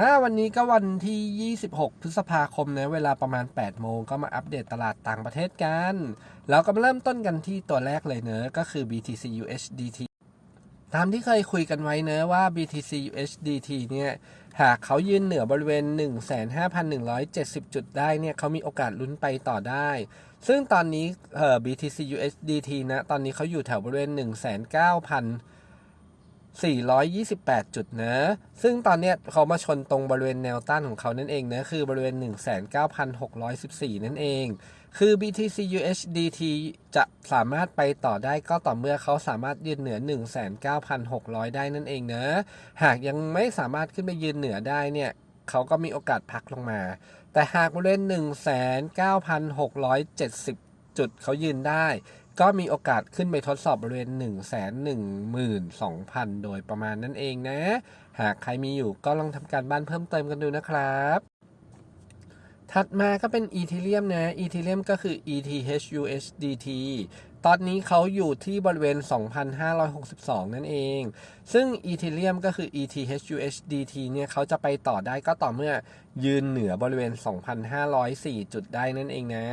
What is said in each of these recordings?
อ่าวันนี้ก็วันที่ 26 พฤษภาคมนะเวลาประมาณ 8 โมงก็มาอัปเดตตลาดต่างประเทศกัน แล้วก็มาเริ่มต้นกันที่ตัวแรกเลยเนอะก็คือ BTC USDT ตามที่เคยคุยกันไว้เนอะว่า BTC USDT เนี่ยหากเขายืนเหนือบริเวณ 15,170 จุดได้เนี่ยเขามีโอกาสลุ้นไปต่อได้ ซึ่งตอนนี้เอ่อ BTC USDT นะตอนนี้เขาอยู่แถวบริเวณ 19,000 428 จุดนะ ซึ่งตอนเนี้ยเขามาชนตรงบริเวณแนวต้านของเขานั่นเองนะ คือบริเวณ 19,614 นั่นเอง คือ BTC USDT จะสามารถไปต่อได้ก็ต่อเมื่อเขาสามารถยืนเหนือ 19,600 ได้นั่นเองนะ หากยังไม่สามารถขึ้นไปยืนเหนือได้เนี่ยเขาก็มีโอกาสพักลงมา แต่หากบริเวณ 19,670 จุดเขายืนได้ ก็มีโอกาสขึ้นไปทดสอบบริเวณ 1 1 2 0 0 0 โดยประมาณนั่นเองนะ หากใครมีอยู่ก็ลองทำการบ้านเพิ่มเติมกันดูนะครับ ถัดมาก็เป็นอีเทเรียมนะอีเทเรียมก็คือ ETHUSDT ตอนนี้เขาอยู่ที่บริเวณ 2,562 นั่นเอง ซึ่ง Ethereum ก็คือ ETHUSDT เนี่ยเขาจะไปต่อได้ก็ต่อเมื่อยืนเหนือบริเวณ 2,504 จุดได้นั่นเองนะ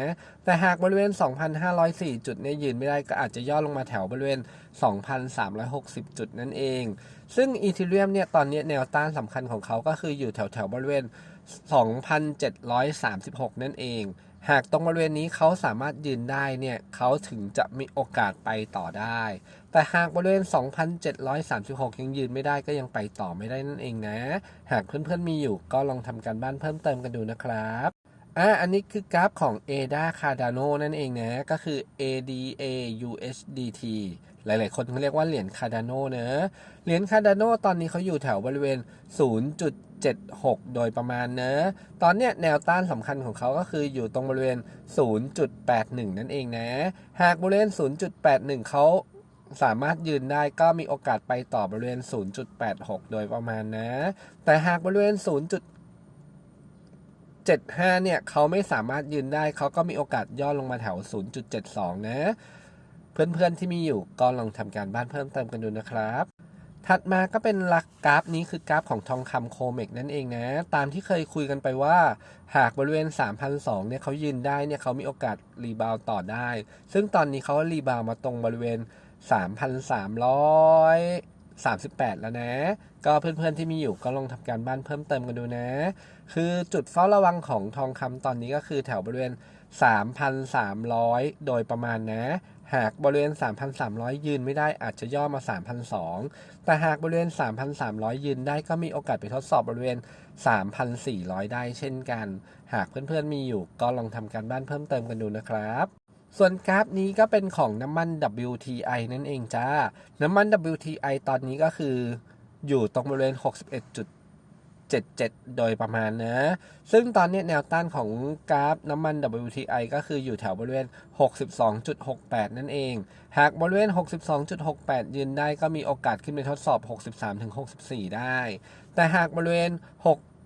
แต่หากบริเวณ 2,504 จุดเนี่ยยืนไม่ได้ก็อาจจะย่อลงมาแถวบริเวณ 2,360 จุดนั่นเอง ซึ่ง Ethereum เนี่ยตอนนี้แนวต้านสำคัญของเขาก็คืออยู่แถวแถวบริเวณ 2,736 นั่นเอง หากตรงบริเวณนี้เขาสามารถยืนได้เนี่ยเขาถึงจะมีโอกาสไปต่อได้ แต่หากบริเวณ 2,736 ยังยืนไม่ได้ก็ยังไปต่อไม่ได้นั่นเองนะ หากเพื่อนๆมีอยู่ก็ลองทำการบ้านเพิ่มเติมกันดูนะครับอะอันนี้คือกราฟของ ADA Cardano นั่นเองนะ ก็คือ ADA USDT หลาย ๆ คนเขาเรียกว่าเหรียญ Cardano เนอะเหรียญ Cardano ตอนนี้เขาอยู่แถวบริเวณ 0.76 โดยประมาณเนอะตอนเนี้ยแนวต้านสำคัญของเขาก็คืออยู่ตรงบริเวณ 0.81 นั่นเองนะ หากบริเวณ 0.81 เขาสามารถยืนได้ก็มีโอกาสไปต่อบริเวณ 0.86 โดยประมาณนะ แต่หากบริเวณ 0. 75 เนี่ย เขาไม่สามารถยืนได้ เขาก็มีโอกาสย่อลงมาแถว 0.72 นะ เพื่อนๆที่มีอยู่ก็ลองทำการบ้านเพิ่มเติมกันดูนะครับ ถัดมาก็เป็นหลักกราฟนี้คือกราฟของทองคำโคเมกนั่นเองนะ ตามที่เคยคุยกันไปว่า หากบริเวณ 3,002เนี่ยเขายืนได้เนี่ยเขามีโอกาสรีบาวต่อได้ ซึ่งตอนนี้เขารีบาวมาตรงบริเวณ 3,338 แล้วนะ ก็เพื่อนๆที่มีอยู่ก็ลองทำการบ้านเพิ่มเติมกันดูนะ คือจุดเฝ้าระวังของทองคำตอนนี้ก็คือแถวบริเวณ 3,300 โดยประมาณนะ หากบริเวณ 3,300 ยืนไม่ได้อาจจะย่อมา3,200แต่หากบริเวณ 3,300 ยืนได้ก็มีโอกาสไปทดสอบบริเวณ 3,400 ได้เช่นกัน หากเพื่อนๆมีอยู่ก็ลองทำการบ้านเพิ่มเติมกันดูนะครับส่วนกราฟนี้ก็เป็นของน้ำมัน WTI นั่นเองจ้า น้ำมัน WTI ตอนนี้ก็คืออยู่ตรงบริเวณ 1.77 โดยประมาณนะ ซึ่งตอนนี้แนวต้านของกราฟน้ำมัน WTI ก็คืออยู่แถวบริเวณ 62.68 นั่นเอง หากบริเวณ 62.68 ยืนได้ก็มีโอกาสขึ้นไปทดสอบ 63-64 ได้ แต่หากบริเวณ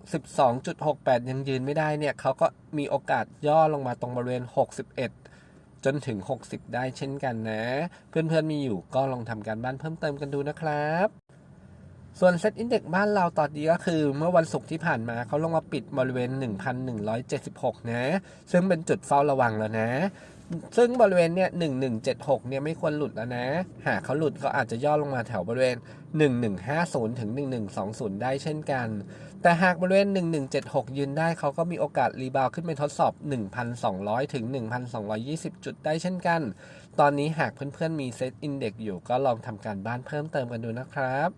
62.68 ยังยืนไม่ได้เนี่ยเขาก็มีโอกาสย่อลงมาตรงบริเวณ 61 จนถึง 60 ได้เช่นกันนะ เพื่อนๆมีอยู่ก็ลองทำการบ้านเพิ่มเติมกันดูนะครับ ส่วนเซตอินเด็กบ้านเราตอนนี้ก็คือ เมื่อวันศุกร์ที่ผ่านมาเขาลงมาปิดบริเวณ 1,176 นะ ซึ่งเป็นจุดเฝ้าระวังแล้วนะ ซึ่งบริเวณเนี่ย1176 เนี่ยไม่ควรหลุดแล้วนะ หากเขาหลุดก็อาจจะย่อลงมาแถวบริเวณ 1150 ถึง 1120 ได้เช่นกัน แต่หากบริเวณ 1176 ยืนได้เขาก็มีโอกาสรีบาวขึ้นไปทดสอบ 1,200 ถึง 1,220 จุดได้เช่นกัน ตอนนี้หากเพื่อนๆมีเซตอินเด็กอยู่ก็ลองทำการบ้านเพิ่มเติมกันดูนะครับ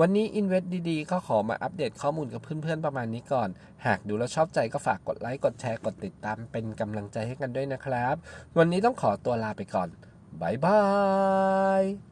วันนี้ Invest ดีๆ ก็ขอมาอัปเดตข้อมูลกับเพื่อนๆประมาณนี้ก่อน หากดูแล้วชอบใจก็ฝากกดไลค์ กดแชร์ กดติดตามเป็นกำลังใจให้กันด้วยนะครับ วันนี้ต้องขอตัวลาไปก่อนบ๊ายบาย